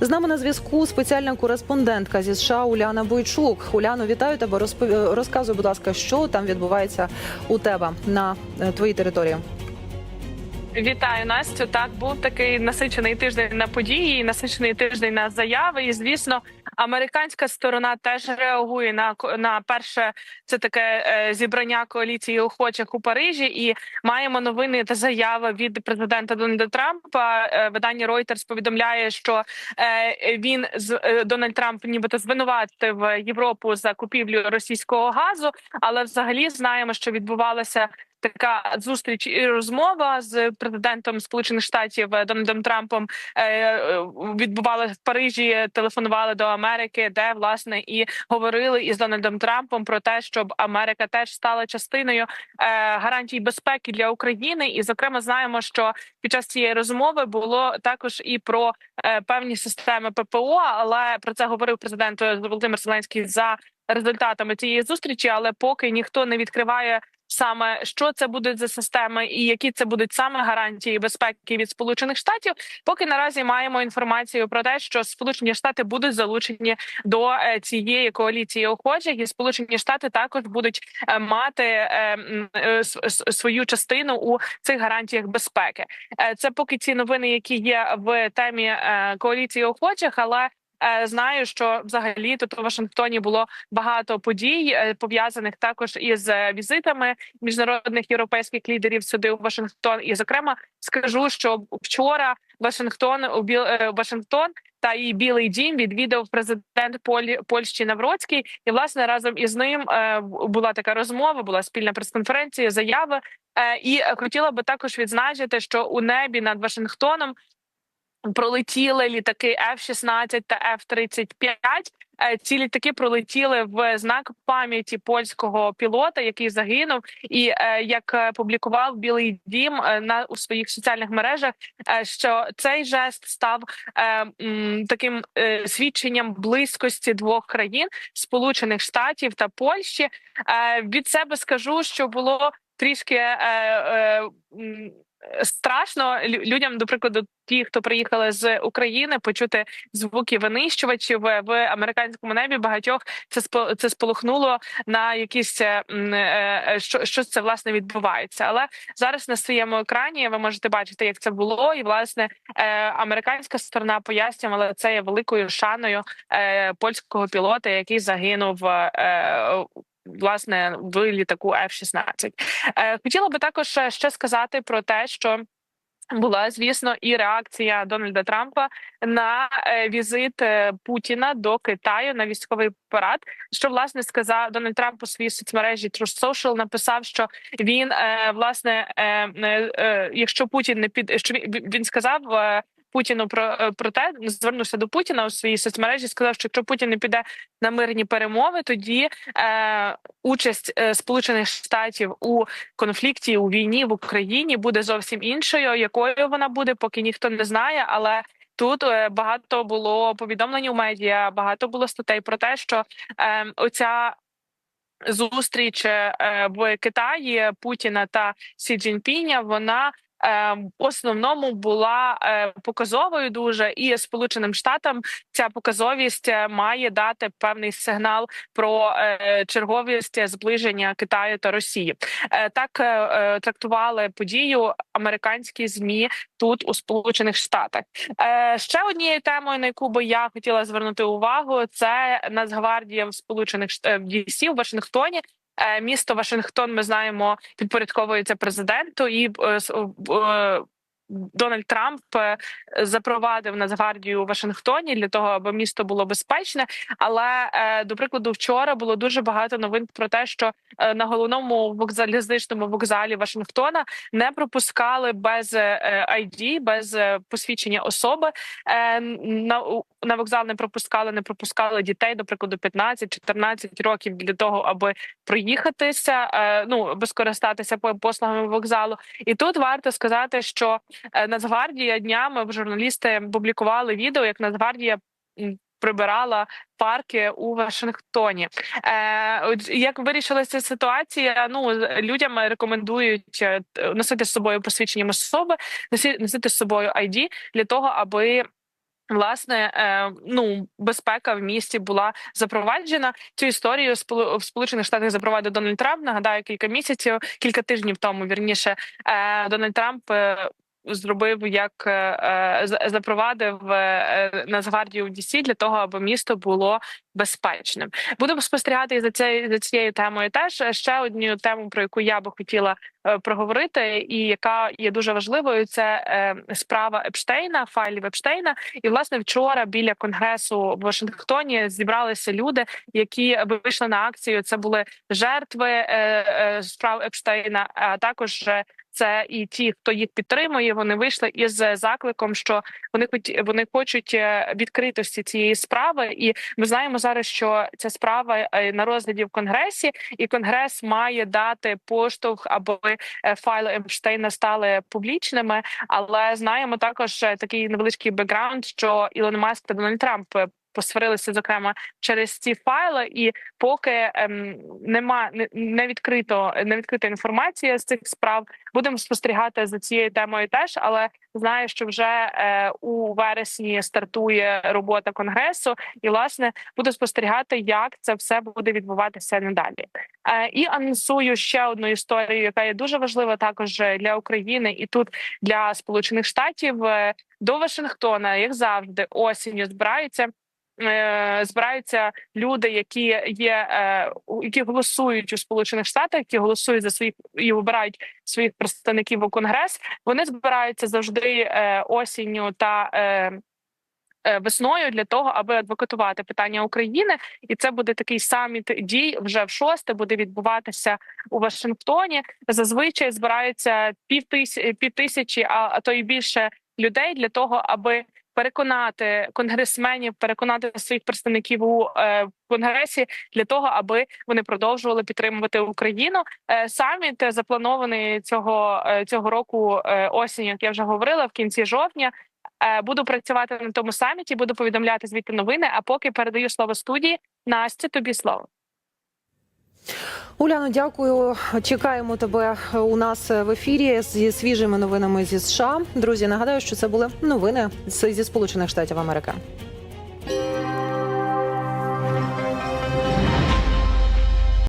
З нами на зв'язку спеціальна кореспондентка зі США Уляна Бойчук. Уляно, вітаю тебе. Розпов... Розказуй, будь ласка, що там відбувається у тебе на е, твоїй території. Вітаю Настю. Так був такий насичений тиждень на події, насичений тиждень на заяви. І звісно, американська сторона теж реагує на на перше це таке е, зібрання коаліції охочих у Парижі. І маємо новини та заяви від президента Дональда Трампа. Е, Видання Reuters повідомляє, що е, він з Дональд Трамп, нібито звинуватив Європу за купівлю російського газу, але взагалі знаємо, що відбувалася така зустріч і розмова з президентом Сполучених Штатів е, Дональдом Трампом е, е, відбувалася в Парижі. Телефонували до Америки, де власне і говорили із Дональдом Трампом про те, щоб Америка теж стала частиною гарантій безпеки для України. І, зокрема, знаємо, що під час цієї розмови було також і про певні системи ППО, але про це говорив президент Володимир Зеленський за результатами цієї зустрічі. Але поки ніхто не відкриває саме що це будуть за системи, і які це будуть саме гарантії безпеки від сполучених штатів. Поки наразі маємо інформацію про те, що Сполучені Штати будуть залучені до е, цієї коаліції охочих, і Сполучені Штати також будуть е, мати е, свою частину у цих гарантіях безпеки. Це поки ці новини, які є в темі коаліції охочих, але. Е, Знаю, що взагалі тут у Вашингтоні було багато подій е, пов'язаних також із е, візитами міжнародних європейських лідерів сюди у Вашингтон. І зокрема скажу, що вчора Вашингтон у Біл Вашингтон та і Білий Дім відвідав президент Полі Польщі Навроцький. І власне разом із ним була така розмова, була спільна прес-конференція, заяви. І хотіла би також відзначити, що у небі над Вашингтоном пролетіли літаки F-16 та F-35. Е, Ці літаки пролетіли в знак пам'яті польського пілота, який загинув. І е, як е, публікував Білий Дім на у своїх соціальних мережах, що цей жест став таким свідченням близькості двох країн Сполучених Штатів та Польщі. Від себе скажу, що було трішки. Страшно людям, до прикладу, ті, хто приїхали з України, почути звуки винищувачів в в американському небі. Багатьох це це сполохнуло на якісь е, е, е, що, що це власне відбувається. Але зараз на своєму екрані ви можете бачити, як це було, і власне е, американська сторона пояснювала це є великою шаною е, польського пілота, який загинув. е, Власне, в літаку F-16. Е, Хотіла би також е, ще сказати про те, що була звісно і реакція Дональда Трампа на е, візит е, Путіна до Китаю на військовий парад. Що власне сказав Дональд Трамп у своїй соцмережі Truth Social написав, що він е, власне, якщо Путін не під що він сказав. Путіну про, е, про те звернувся до Путіна у своїй соцмережі. Сказав, що якщо Путін не піде на мирні перемови, тоді е, участь е, Сполучених Штатів у конфлікті у війні в Україні буде зовсім іншою. Якою вона буде, поки ніхто не знає, але. Тут е, багато було повідомлень у медіа, багато було статей про те, що е, оця зустріч в Китаї Путіна та Сі Цзіньпіня, вона в основному була е, показовою дуже і Сполученим Штатам ця показовість е, має дати певний сигнал про е, черговість зближення Китаю та Росії. Так трактували подію американські змі тут у Сполучених Штатах. Ще однією темою, на яку би я хотіла звернути увагу, це Нацгвардія в Сполучених Шт- в DC, в Вашингтоні. Е, Місто Вашингтон, ми знаємо, підпорядковується президенту, і е, е, Дональд Трамп е, запровадив Нацгвардію у Вашингтоні для того, аби місто було безпечне. Але е, до прикладу, вчора було дуже багато новин про те, що е, на головному вокзалі- залізничному вокзалі Вашингтона не пропускали без ID, без посвідчення особи. На на вокзал не пропускали, не пропускали дітей, до прикладу, 15-14 років для того, аби проїхатися, ну по- послугами вокзалу. І тут варто сказати, що Нацгвардія днями журналісти публікували відео, як Нацгвардія прибирала парки у Вашингтоні. Е, як вирішилася ситуація? Ну людям рекомендують е, носити з собою посвідчення особи, носити з собою ID для того, аби Власне, е, ну безпека в місті була запроваджена. Цю історію в Сполучених Штатах запровадив Дональд Трамп. Нагадаю, кілька місяців, кілька тижнів тому вірніше е, Дональд Трамп. Зробив як е, е, запровадив е, Нацгвардію в DC для того, аби місто було безпечним. Будемо спостерігати і за цією за цією темою. Теж ще одну тему, про яку я би хотіла проговорити, і яка є дуже важливою, це справа Епштейна, файлів Епштейна. І власне вчора біля конгресу в Вашингтоні зібралися люди, які вийшли на акцію. Це були жертви справ Епштейна, а також це і ті, хто їх підтримує. Вони вийшли із закликом, що вони хоч вони хочуть е, відкритості цієї справи. І ми знаємо зараз, що ця справа е, на розгляді в конгресі, і конгрес має дати поштовх, аби е, файли Епштейна стали публічними. Але знаємо також такий невеличкий бекграунд, що Ілон Маск та Дональд Трамп посварилися зокрема через ці файли, і поки ем, нема не, не відкрито не відкрита інформація з цих справ, будемо спостерігати за цією темою теж. Але знаю, що вже е, у вересні стартує робота конгресу, і власне буду спостерігати, як це все буде відбуватися надалі. Е, і анонсую ще одну історію, яка є дуже важлива також для України, і тут для Сполучених Штатів е, до Вашингтона, як завжди, осінню збираються. Е, Збираються люди, які є, е, які голосують у Сполучених Штатах, які голосують за своїх і обирають своїх представників у конгрес. Вони збираються завжди е, осінню та весною для того, аби адвокатувати питання України, і це буде такий саміт дій вже в шосте буде відбуватися у Вашингтоні. Зазвичай збираються пів тисячі, пів а, то і більше людей для того, аби переконати конгресменів, переконати своїх представників у е, конгресі для того, аби вони продовжували підтримувати Україну. Е, саміт запланований цього е, цього року осінь, як я вже говорила, в кінці жовтня. Буду працювати на тому саміті, буду повідомляти звідти новини. А поки передаю слово студії. Настя, тобі слово. Уляно, дякую. Чекаємо тебе у нас в ефірі зі свіжими новинами зі США. Друзі, нагадаю, що це були новини зі Сполучених Штатів Америки.